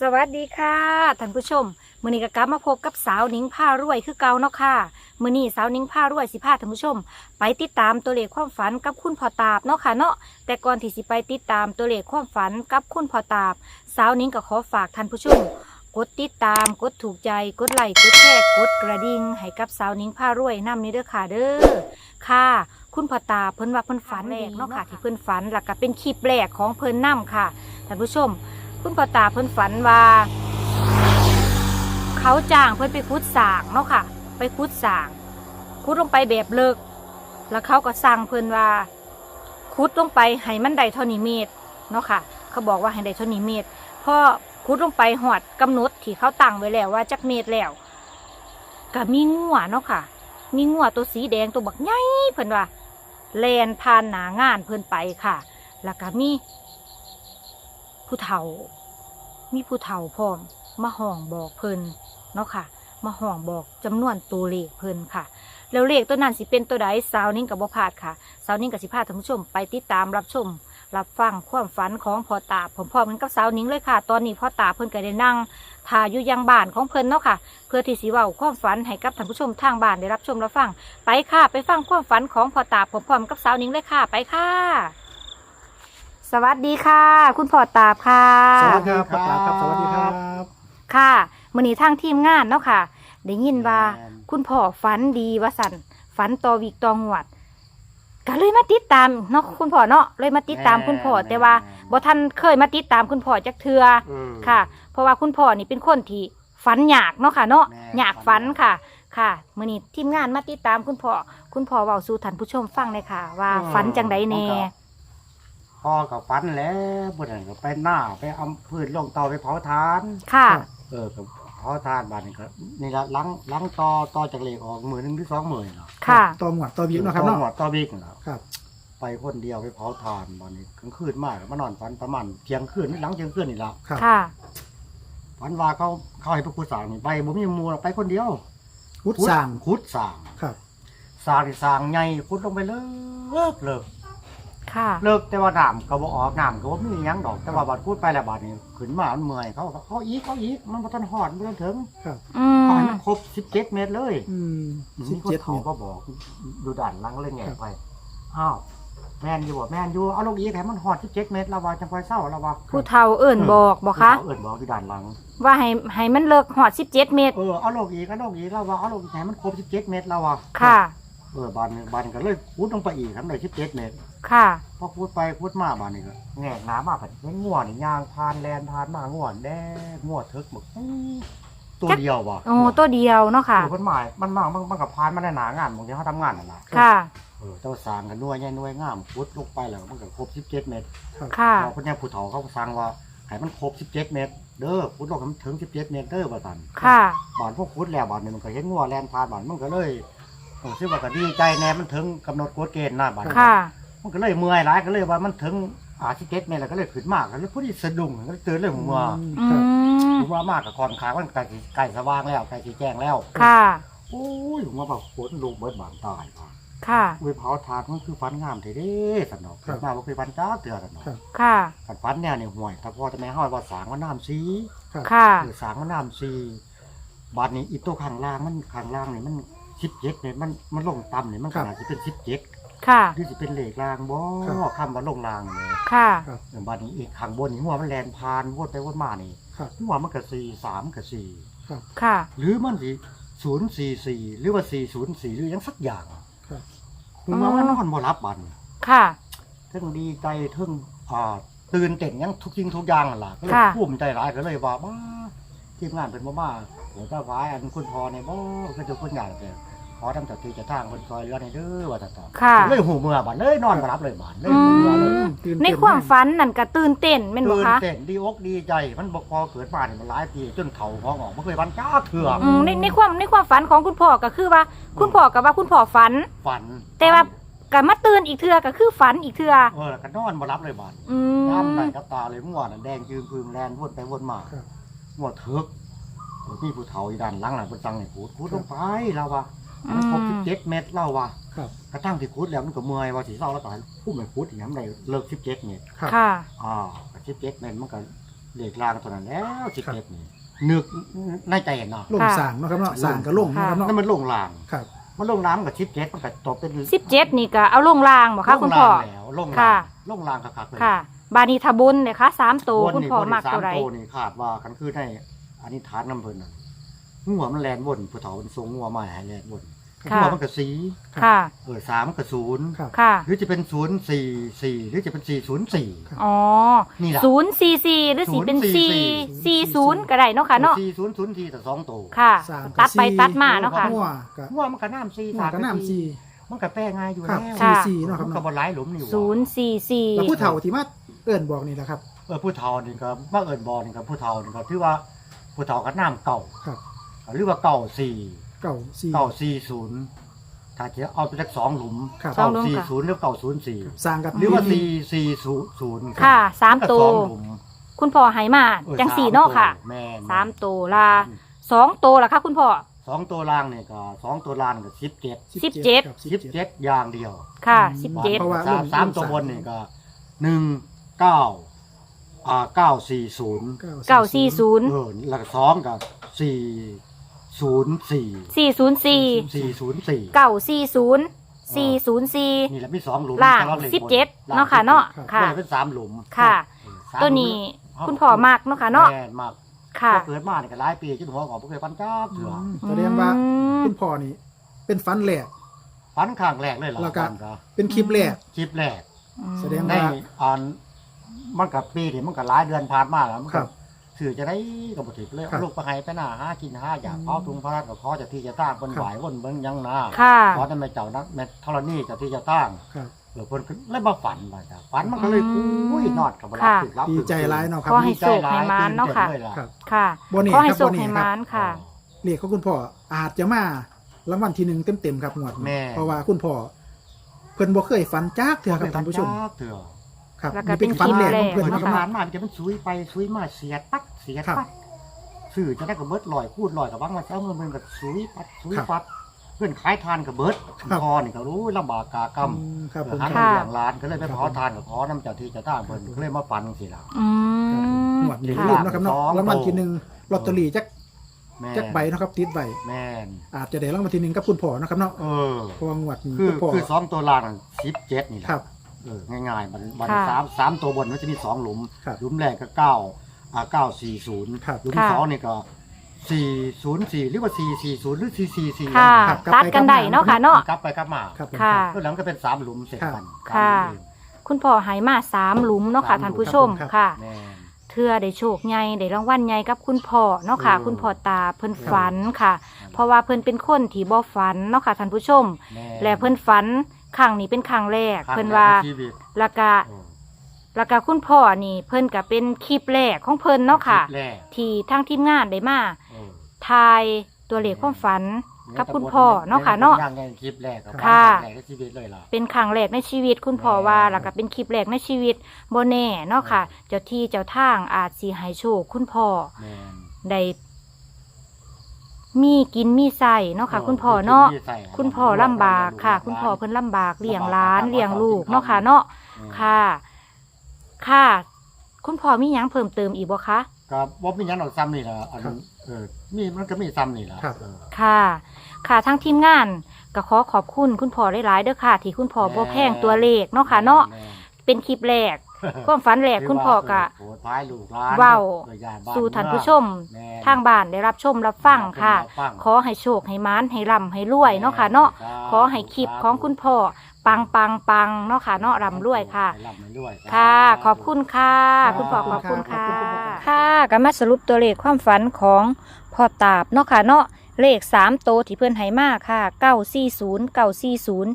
สวัสดีค่ะท่านผู้ชมมื้อนี้ก็กลับมาพบกับสาวนิ้งผ้ารวยคือเก่าเนาะค่ะมื้อนี้สาวนิ้งผ้ารวยสิพาท่านผู้ชม ไปติดตามตัวเลขความฝันกับคุณพ่อตาบเนาะค่ะเนาะแต่ก่อนที่สิไปติดตามตัวเลขความฝันกับคุณพ่อตาบ สาวนิ้งก็ขอฝากท่านผู้ชม กดติดตามกดถูกใจกดไลค์กดแชร์กดกระดิ่งให้กับสาวนิ้งผ้ารวยนำนี้เด้อค่ะเด้อค่ะ คุณพ่อตาเพิ่นว่าเพิ่นฝันแรกเนาะค่ะที่เพิ่นฝันแล้วก็เป็นคลิปแรกของเพิ่นนํค่ะท่านผู้ชม คุณพ่อตาเพิ่นฝันว่า เขาจ้างเพิ่นไปขุดสางเนาะค่ะ ไปขุดสางขุดลงไปแบบเลิก แล้วเขาก็สั่งเพิ่นว่าขุดลงไปให้มันได้เท่านี้เมตรเนาะค่ะ เขาบอกว่าให้ได้เท่านี้เมตรพอขุดลงไปหอดกำหนดที่เขาตั้งไว้แล้วว่าจักเมตรแล้วก็มีงัวเนาะค่ะ มีงัวตัวสีแดงตัวบักใหญ่เพิ่นว่าแลนผ่านหนางานเพิ่นไปค่ะ แล้วก็มีผู้เฒ่า มีผู้เฒ่าพร้อมมาห้องบอกเพิ่นเนาะค่ะ มาห้องบอกจำนวนตัวเลขเพิ่นค่ะ แล้วเลขตัวนั้นสิเป็นตัวใดสาวนิ่งกับบ่พลาดค่ะสาวนิ่งกับสิพาท่านผู้ชมไปติดตามรับชม รับฟังความฝันของพ่อตาผมพร้อมกันกับสาวนิ่งเลยค่ะ ตอนนี้พ่อตาเพิ่นก็ได้นั่งถ่ายอยู่ยังบ้านของเพิ่นเนาะค่ะ เพื่อที่สิเว้าความฝันให้กับท่านผู้ชมทางบ้านได้รับชมรับฟัง ไปค่ะ ไปฟังความฝันของพ่อตาผมพร้อมกับสาวนิ่งเลยค่ะ ไปค่ะ สวัสดีค่ะ คุณพ่อตาบค่ะ สวัสดีครับครับป้าครับสวัสดีครับ ค่ะมื่อนี้ทางทีมงานเนาะค่ะ ได้ยินว่าแม่น คุณพ่อฝันดีว่าสันฝันต่อวิกต่องวด ก็เลยมาติดตามเนาะคุณพ่อเนาะเลยมาติดตามคุณพ่อแต่ว่าบ่ท่านเคยมาติดตามคุณพ่อจักเทืออืม ค่ะ เพราะว่าคุณพ่อนี่เป็นคนที่ฝันอยากเนาะค่ะ เนาะแม่อยากฝันค่ะ ค่ะมื่อนี้ทีมงานมาติดตามคุณพ่อคุณพ่อเว้าสู่ท่านผู้ชมฟังเลยค่ะ ว่าฝันจังใดแน่ พ่อกับฟันแล้วบุญนก็ไปหน้าไปเอาพืชลงเตาไปเผาทาน ค่ะ เออกับเผาทานบ้านนี่ก็นี่ละล้างล้างตอตอจากเหล็กออกหมื่นหนึ่งหรือสองหมื่นเนาะค่ะต่อหมวดต่อบิ๊กเนาะครับเนาะหมดตอบิ๊กเนาะครับ ไปคนเดียวไปเผาทานบ้านนี้กลางคืนมากมานอนฝันประมาณเที่ยงคืนนี่หลังเที่ยงคืนนี่ละครับค่ะ ฝันว่าเขาเขาให้พระครูสร้างนี่ไปบ่มีหมูไปคนเดียวพุทธสร้างขุดสร้างครับสร้างที่สร้างใหญ่ขุดลงไปเลิกเลิก ค่ะ เลิกแต่ว่าน้ำก็บ่ออกน้ำก็บ่มีหยังดอกแต่ว่าบัดพูดไปแล้วบัดนี้ขึ้นมามันเมื่อยเขาก็เขาอีกเขาอีกมันบ่ทันฮอดบ่ทันถึงครับอืเขามให้มันครบ17เมตรเลยอืมสินี่บคนเจ็ดเขาเนี่ยก็บอกดูด่านหลังเลยแง่ไปอ้าวแม่นอยู่บ่แม่นอยู่เอาลงอีกให้มันฮอด17เมตรแล้วว่าจังค่อยเศร้าแล้วว่าผู้เฒ่าเอิ่นบอกบอกคะเอิ้นบอกอยู่ด่านหลัง ว่าให้ให้มันเลิกหอดสิบเจ็ดเมตร เออเอาลงอีกเอาลงอีกแล้วว่าเอาลงอีกให้มันครบ17เมตรแล้วว่าค่ะ เออบานบานก็เลยพูดลงไปอีกทำได้17เมตร ค่ะ พอพูดไปพูดมาบานนี่ก็แงกน้ำมาผัดเห็นง่วนนี่ยางพานแลนพานมาง่วนแดงง่วทึกหมดตัวเดียวว่ะโอ้ตัวเดียวเนาะค่ะเออมันหมายมันมามันมันกับพานมันในหนางานบางทีเขาทำงานนั่นแหละค่ะเออเจ้าสร้างกันด้วยยัยน่วยงามพุดลงไปแล้วมันก็ครบ17เมตรค่ะพอคนนี้ผู้เฒ่าเขาสั่งว่าให้มันครบ17เมตรเด้อพุดลงให้มันถึง17เมตรเด้อบ่ตันค่ะบานพวกพุดแล้วบานนี่มันก็เห็นงัวแลนพานบานมันก็เลยเออซึ่งว่าก็ดีใจแน่มันถึงกำหนดกฎเกณฑ์นะบานค่ะ มันก็เลยเมื่อยหลายก็เลยว่ามันถึงอาสิเกตเมตรแล้วก็เลยขึ้นมากแล้วผู้ที่สะดุ้งก็เลยตื่นเลยผมว่าอืครับมผมว่ามากกับคอนขามันไก่สิไก่สว่างแล้วไก่สีแจ้งแล้วค่ะ โอ้ยผมว่าแบบฝนลูกเบิดบางตายว่ะค่ะอุ้ยเผาทานมันคือฟันงามเท่เด้สนอกครับ มาบ่เคยฟันจ้าเตือสนอกครับค่ะกันฟันเนี่ยนี่ห่วยถ้าพ่อจะแม่ห้อยว่าสางมันน้ำซีครับค่ะคือสางมันน้ำซีบาดนี้อีตัวข้างล่างมันข้างล่างนี่มันสิบเจ็ดเนี่ยมันมันลงต่ำเนี่ยมันขนาดจะเป็นสิบเจ็ด ค่ะหรือสิเป็นเหล็กล่างบ่คำว่าลงล่างเนี่ยค่ะอย่างบ้านนี้อีกข้างบนนี่หัวมันแลนพานวนไปวนมานี่ครับ หัวมันก็สี่สามกับสี่ค่ะ หรือมันสิศูนย์สี่สี่หรือว่าสี่ศูนย์สี่หรือหยังสักอย่างครับ หัวมันนอนบ่รับบันค่ะทั้งดีใจทั้งอ่าตื่นเต้นหยังทุกสิ่งทุกอย่างนั่นล่ะก็เลยค่ะ ภูมิใจหลายก็เลยว่าบ้าทีมงานเป็นบ่มาเดี๋ยวถ้าฟ้ายอันคุณพ่อเนี่ยบ่ก็จะคนใหญ่แต่ ขอทำจัดทีจะทางคนซอยเรือในเด้อว่าแต่ต่อค่ะ เลยหูเมื่อบัดเลยนอนบ่รับเลยบัดเลยหูเมื่อเลยตื่นในเต้นความฝันนั่นก็ตื่นเต้นแม่นบ่ตื่นคะเต้นดีอกดีใจมันบอกพอเกิดมาเนี่ยมันหลายปีจนเฒ่าห้องออกไม่เคยวันจ้าเถื่ออืมในในความในความฝันของคุณพ่อก็คือว่า คุณพ่อกับว่าคุณพ่อฝัน ฝันแต่ว่าก็มาตื่นอีกเทื่อก็คือฝันอีกเทื่อเออก็นอนมารับเลยบานอืน้ำไหลมกับตาเลยม่วนน่ะแดงจืงพึงแลนวนไปวนมาครับม่วนเถิกนี่ผู้เฒ่าอีด้านหลังน่ะเพิ่นสั่งให้ขูดขูดลงไปเราว่า มันครบ17เมตรเราว่าครับ กระทั่งที่ขูดแล้วมันก็เมื่อยว่าสิเศร้าแล้วก็ให้ผู้ไม่ขูดอีกน้ำได้เลิก17เมตรครับ ค่ะ อ่าก็17เมตรมันก็เลขลางตัวนั้นแล้วสิบเอ็ดนี่นึกในใจเนาะลงสร้างเนาะครับเนาะสร้างก็ลงเนาะครับเนาะนั่นมันลงลาง ครับ มันลงน้ำกับชิปเจ็ดมันก็ตกเป็นสิบเจ็ดนี่ก็เอาลงรางบอกค่ะคุณพ่อลงรางแล้วลงค่ะรางลงรางคักๆเลยค่ะ บานีทะบุญเนี่ยค่ะสามตัววนคุณนี่พ่อวนมักสาตัมวไรโตวนี่ขาดว่ากันคือได้อันนี้ฐานน้ำเพิ่นน่ะงัวมันแลนวนผู้เฒ่ามันทรงงัวมาให้แลนวน ค่ะงัวมันก็สีค่ะ เออสามมันก็ศูนย์ครับ ค่ะ หรือจะเป็นศูนย์สี่สี่หรือจะเป็นสี่ศูนย์สี่ อ๋อนี่แหละศูนย์สี่สี่หรือสี่เป็นสี่สี่ศูนย์ก็ได้เนาะค่ะเนาะ สี่ศูนย์ศูนย์สี่แต่สองตัว ค่ะสร้างตัดไปสี่ ตัดมาเนาะค่ะ หัวกับงัวมันก็น้ำสี่หัวกับน้ำซีมันก็แป้ง่ายอยู่ครัแล้บวค่ะซีซีเนาะครับมันก็เนาะบ่หลายหลุมนี่หว่าศูนย์สี่สี่แล้วผู้เฒ่าที่มาเอิ้นบอกนี่แหละครับ เออผู้เฒ่านี่ก็มาเอิญบอนี่ก็ผู้เฒ่านี่ก็ถือว่าผู้เฒ่าก็น้ำเก่าครับ หรือว่าเก่าสี่ เก่าซีเก่าสี่ศูนย์ถ้าจะเอาไปสักสองหลุมครับเก่าสี่ศูนย์หรือเก่าศูนย์สี่สร้างกับหรือว่าสี่สี่ศูนย์ศูนย์ค่ะสามตัว สองหลุมคุณพ่อใหายมาเออจังสี่เนาะค่ะแม่น สามตัวลาสองตัวละค่ะคุณพ่อ สองตัวล่างนี่ก็สองตัวล่างก็สิบเจ็ดสิบเจ็ดครับสิบเจ็ดอย่างเดียวค่ะอืมสิบเจ็ดเพราะว่าสามลงสามลงตัวสามบนนี่ก็หนึ่งเก้าอ่าเก้าสี่ศูนย์เก้าสี่ศูนย์ เออแล้วก็สองกับสี่ ศูนย์สี่สี่ศูนย์สี่สี่ศูนย์สี่เก้าสี่ศูนย์สี่ศูนย์สี่นี่แหละมีสองหลุมล่างแต่ว่ลขสิบเจ็ดล่งเนาะค่ะเนาะสิบจ็ดค่ะเลยเป็นสามหลุมค่ะเออสามตัวนี้หลุมคุณพ่อมักเนาะค่ะเนาะแม่นมากค่ะพอเกิดมาเนี่ยก็หลายปีจนหัวของบ่เคยฟันจ้าบเถื่ออืมแสดงว่าอืมคุณพ่อนี่ เป็นฟันแหลกฟันข้างแรกเลยเหรอแล้วก็ฟันก็เป็นคลิปแหลกคลิปแรกแสดงในอันมันกับปีนี่มันก็หลายเดือนผ่านมาแล้วมันครัก็บ สื่อจะได้กับบุตรเลยครับเอาลูกไปให้ไปหน้าหากินหาอยากเอาทุงพระราชกับขอเจะที่จะตั้งคนครับไหววนเบิ่งยังนาค่ะขอแต่ไม่เจ้านักแม่ธรณีเจะที่จะตั้งครับเออคนก็เลยมาฝันมาจ้ะฝันมันก็เลยอืมอุ้ยนอดกับค่ะตึกรับดีตึกใจร้ายเนาะครับขอให้โชคให้มานเนาะค่ะตื่ต้ลยล่ครับค่ะบ่แน่ขอให้ครับโชคบ่แน่ให้ครับมานค่ะเลขของคุณพ่ออาจจะมารางวัลที่หนึ่งเต็มๆครับงวดนี้แม่เพราะว่าคุณพ่อเพิ่นบ่เคยฝันจักเถื่อครับท่านผู้ชมเถื่อ ครับแล้วก็นี่เป็นฝันแหลกของเปิเพิ่ดนมาเนาะครับทำงานมามันจะเป็นซุยไปซุยมาเสียปัดเสียครับปัดสื่อจะได้กับเบิร์ดลอยพูดลอยกับบ้างมาเจ้าเงินมันกับซุยปัดซุยครับปัดเพื่อนขายทานกับเบิร์ดครับ คอนี่ก็รู้ลำบากกากรรมอืมครับผมหาคเงิรับนอย่างร้านก็เลยไปขอทานกับขอน้ำเจ้าที่เจะตั้งเพิ่นก็เลยมาปันสิล่ะ อืมงวดนี้ค่ะลืมเนาะครับเนาะสองรางวัลที่หนึ่งลอตเตอรี่จักแม่นจักใบเนาะครับติดใบแม่นอาจจะได้รางวัลที่หนึ่งกับคุณพ่อเนาะครับเนาะเออ เพราะว่างวดนี้คือคุณพ่อคือสองตัวล่างสิบเจ็ดนี่แหละครับ เออง่ายๆมันมันค่ะสามสามตัวบนมันจะมีสองหลุม ครับหลุมแรกก็เก้าอ่าเก้าสี่ศูนย์ครับ หลุมค่ะ สองนี่ก็สี่ศูนย์สี่หรือว่าสี่สี่ศูนย์หรือสี่สี่สี่ค่ะ ครับตัดกันได้เนาะค่ะเนาะ กลับไปกลับมาครับผมค่ะ ก็หลังก็เป็นสามหลุมเสร็จกันค่ะ สามหลุมเองคุณพ่อใหายมาสามหลุมเนาะค่ะท่านผู้ชมครับ ค่ะ แม่น เทื่อได้โชคใหญ่ได้รางวัลใหญ่กับคุณพ่อเนาะค่ะ อืม คุณพ่อตาเพิ่นฝันค่ะ เพราะว่าเพิ่นเป็นคนที่บ่ฝันเนาะค่ะท่านผู้ชมแม่นและเพิ่นฝัน ครั้งนี้เป็นครั้งแรกครั้งเพิ่นว่าแรกในชีวิตแล้วก็เออแล้วก็คุณพ่อนี่เพิ่นก็เป็นคลิปแรกของเพิ่นเนาะค่ะลิปแรกที่ทางทีมงานได้มาเออทายตัวเลขความฝัน กับคุณพ่อเนาะค่ะเนาะย่างในคลิปแรกกับค่ะครั้งแรกในชีวิตเลยล่ะ เป็นครั้งแรกในชีวิตคุณพ่อว่าแม่แล้วก็เป็นคลิปแรกในชีวิตบ่แน่เนาะค่ะ เจ้าที่เจ้าทางอาจสิให้โชคคุณพ่อ แม่นได้ มีกินมีใส่เนาะค่ะ คุณพ่อเนาะมีใส่คุณพ่อลำบากค่ะ คุณพ่อเพิ่นลำบากเลี้ยงหล้านเลี้ยงลูกเนาะค่ะเนาะเออค่ะ ค่ะ คุณพ่อมีหยังเพิ่มเติมอีกบ่คะ ก็บ่มีหยังดอกซ้ำนี่ล่ะอันครับเออมีมันก็มีซ้ำนี่ล่ะครับ เออ ค่ะ ค่ะทั้งทีมงานก็ขอขอบคุณคุณพ่อหลายๆเด้อค่ะ ที่คุณพ่อบ่แพงตัวเลขเนาะค่ะเนาะแม่เป็นคลิปแรก ความฝันแรกคุณพ่อก็โหดท้ายลูกหลานเว้าออย่บ้สู่ท่านผู้ชม แม่ทางบ้านได้รับชมรับฟังค่ะฟัง ขอให้โชคให้มานให้ร่ำให้รวยเนาะค่ะเนาะขอให้คลิปของคุณพ่อปังปังปังเนาะค่ะเนาะร่ำรวยค่ะให้ร่ำให้รวย ค่ะ ขอบคุณค่ะ คุณพ่อขอบคุณค่ะ ขอบคุณครับค่ะก็มาสรุปตัวเลขความฝันของพ่อตาบเนาะค่ะเนาะเลขสามโตวที่เพื่อนให้มาค่ะเก้าสี่ศูนย์เก้าสี่ศูนย์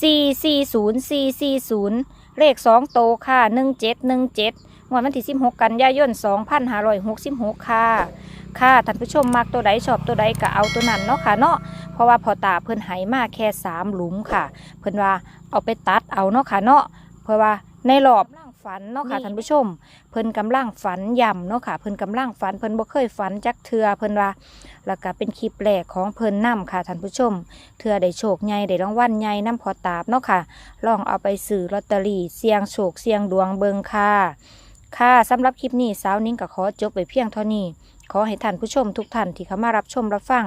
สี่สี่ศูนย์สี่สี่ศูนย์ เลขสองโตค่ะหนึ่งเจ็ดหนึ่งเจ็ดวันวันที่สิบหกกันยายนสองพันห้าร้อยหกสิบหกค่ะ ค่ะท่านผู้ชมมักตัวใดชอบตัวใดก็เอาตัวนั้นเนาะค่ะเนาะเพราะว่าพอตาเพิ่นไหมาแค่สามหลุมค่ะ เพิ่นว่าเอาไปตัดเอาเนาะค่ะเนาะเพราะว่าในรอบ ฝันเนาะค่ะท่านผู้ชม เพิ่นกำลังฝันย่ำเนาะค่ะเพิ่นกำลังฝันเพิ่นบ่เคยฝันจักเทือเพิ่นว่าแล้วก็เป็นคลิปแรกของเพิ่นนํค่ะท่านผู้ชม เทือได้โชคใหญ่ได้รางวัลใหญ่นํพอตาบเนาะค่ะ ลองเอาไปซื้อลอตเตอรี่เสี่ยงโชคเสี่ยงดวงเบิงค่ะค่ะสำหรับคลิปนี้สาวนิ้งก็ขอจบไปเพียงเท่านี้ ขอให้ท่านผู้ชมทุกท่านที่เข้ามารับชมรับฟัง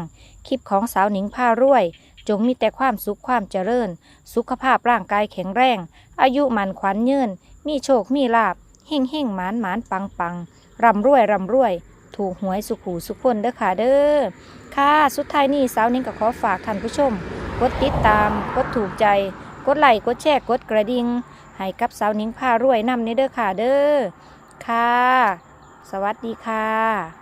คลิปของสาวหนิงพารวย จงมีแต่ความสุขความเจริญ สุขภาพร่างกายแข็งแรง อายุมันขวัญยืน มีโชค มีลาบเฮ่งเฮ่งหมานหมานปังปังร่ำรวยร่ำรวย ถูกหวยสุขหูสุขคนเด้อค่ะเด้อ ค่ะสุดท้ายนี้สาวนิ้งก็ขอฝากท่านผู้ชม กดติดตาม กดถูกใจ กดไลค์ กดแชร์ กดกระดิ่ง ให้กับสาวนิ้งพารวยนำในเด้อค่ะเด้อ ค่ะ สวัสดีค่ะ